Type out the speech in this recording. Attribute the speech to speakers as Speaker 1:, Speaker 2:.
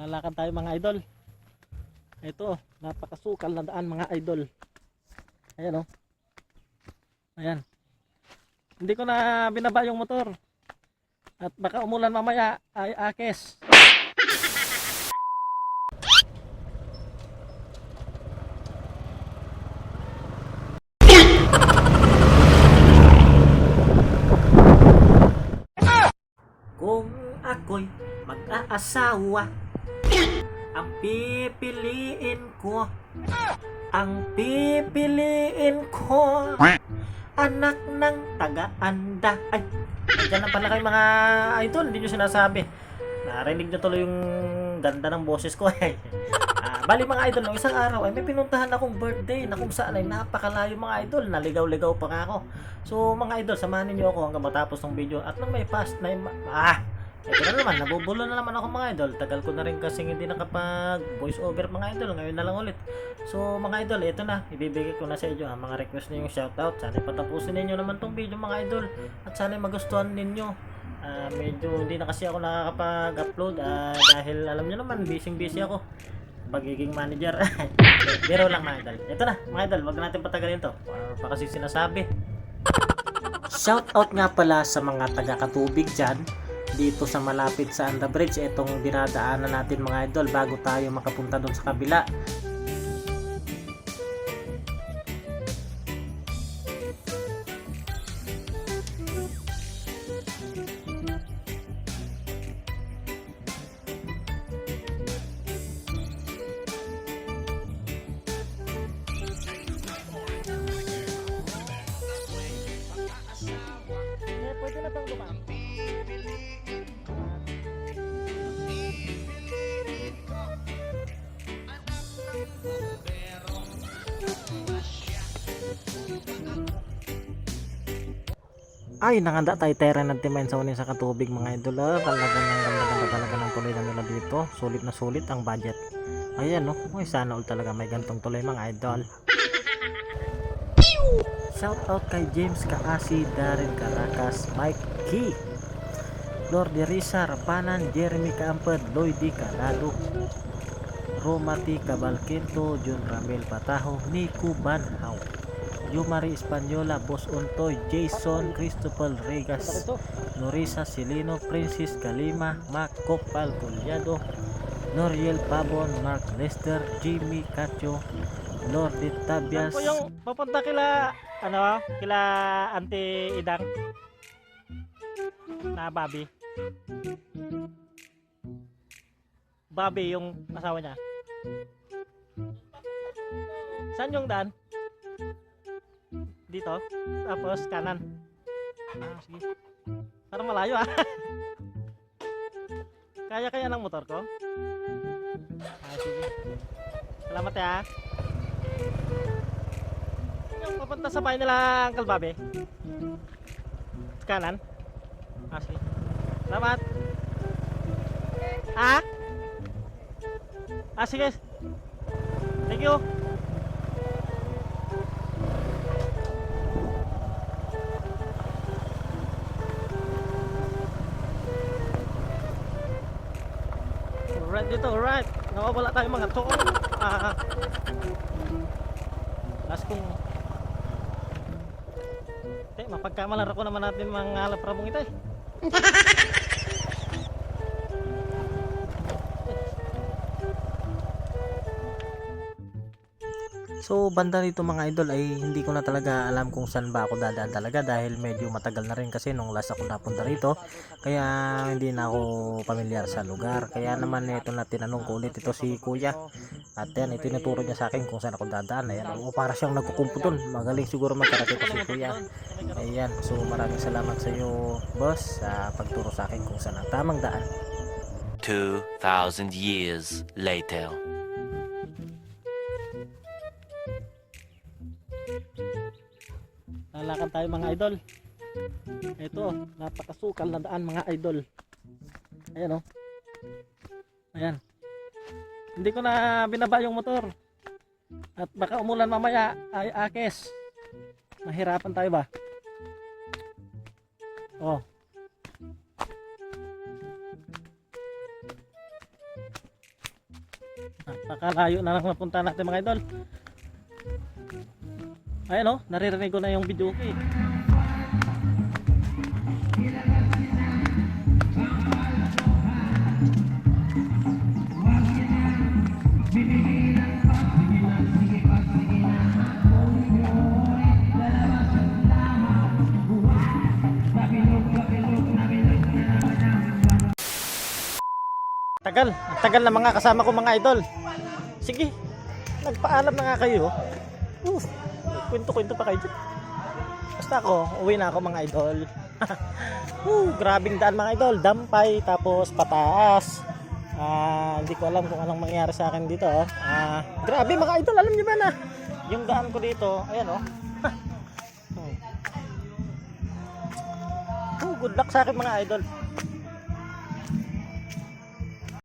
Speaker 1: Lalakad tayo mga idol. Ito, napakasukal na daan mga idol. Ayan oh. Ayan. Hindi ko na binaba yung motor. At baka umulan mamaya ay akes. Kung ako'y mag-aasawa Ang pipiliin ko. Ang pipiliin ko. Anak ng taga-anda. Ay, dyan na pala kayo mga idol. Hindi nyo sinasabi. Narinig nyo tuloy yung ganda ng boses ko. Ah, Bali mga idol, nung isang araw ay may pinuntahan akong birthday na kung saan ay napakalayo mga idol. Naligaw-ligaw pa nga ako. So mga idol, samahan niyo ako hanggang matapos ng video. At nang may past na yung... Ah! Ito na naman, nabubulo na naman ako mga idol. Tagal ko na rin kasi hindi nakapag voice over mga idol. Ngayon na lang ulit. So mga idol, ito na. Ibibigay ko na sa inyo ang mga request niyo yung shoutout. Sana patapusin ninyo naman tong video mga idol. At sana magustuhan ninyo. Ah, medyo hindi na kasi ako nakakapag-upload ah, dahil alam niyo naman busy busy ako. Pagiging manager. Pero lang mga idol. Ito na mga idol wag natin patagalin to. Or pa kasi sinasabi shout out nga pala sa mga taga katubig dyan dito sa malapit sa Anda Bridge itong dinadaanan natin mga idol bago tayo makapunta doon sa kabila Ay, nakanda tayo tera ng timain sa unin sa katubig mga idol. Ah, talaga ng ganda talaga ng tuloy na nila dito. Sulit na sulit ang budget. Ayan no, oh. sana all talaga may gantong tuloy mga idol. Shout out kay James Kaasi, Darren Caracas, Mike Key, Lord Risa Rapanan, Jeremy Camped, Lloyd D. Romati Cabalquento, John Ramel Pataho, Nico Banhaw, Yumari Espanyola, Boss Untoy, Jason Cristobal Regas, Norisa Silino, Princess Kalima, Mac Copal Collado, Noriel Pabon, Mark Lester, Jimmy Cacho, Lordi Tabias. Po yung papunta kila ano, kila Auntie Idang na Bobby. Bobby yung asawa niya. Saan yung daan? Dito? Tapos kanan. Ah, sige. Parang malayo ah. Kaya kaya ng motor ko? Ah, sige. Salamat ya. Yung papunta sa bahay nila Uncle Bobby. Kanan. Ah, sige. Salamat. Ah? Ah, sige. Thank you. Alright dito, alright. Nawawala tayo mga toon. Ah. Last kong Te, mapagkamalar ako naman natin mga rabong ito eh. So banda nito mga idol ay hindi ko na talaga alam kung saan ba ako dadaan talaga dahil medyo matagal na rin kasi nung last ako napunta rito. Kaya hindi na ako pamilyar sa lugar. Kaya naman ito na tinanong ko ulit ito si kuya. At yan ito tinuturo niya sa akin kung saan ako dadaan. Ayan o para siyang nagkukumpo magaling siguro magkarate ko si kuya. Ayan so maraming salamat sa iyo boss sa pagturo sa akin kung saan ang tamang daan.
Speaker 2: 2,000 years later.
Speaker 1: Lalakan tayo mga idol. Ito, napakasukal na daan mga idol. Ayan oh. Ayan. Hindi ko na binaba yung motor. At baka umulan mamaya ay akes. Mahirapan tayo ba? Oh.
Speaker 3: Napakalayo na lang napunta natin mga idol. Ayan o, naririnig ko na yung video ko eh. Tagal, tagal na mga kasama ko mga idol. Sige, nagpaalam na nga kayo. Uf, kwento-kwento pa kayo. Basta ako, uwi na ako mga idol. uh, grabing daan mga idol. Dampay, tapos pataas. Ah, hindi ko alam kung anong mangyayari sa akin dito. Ah, grabe mga idol, alam niyo ba na? Yung daan ko dito, ayan oh. Hmm. Good luck sa akin mga idol.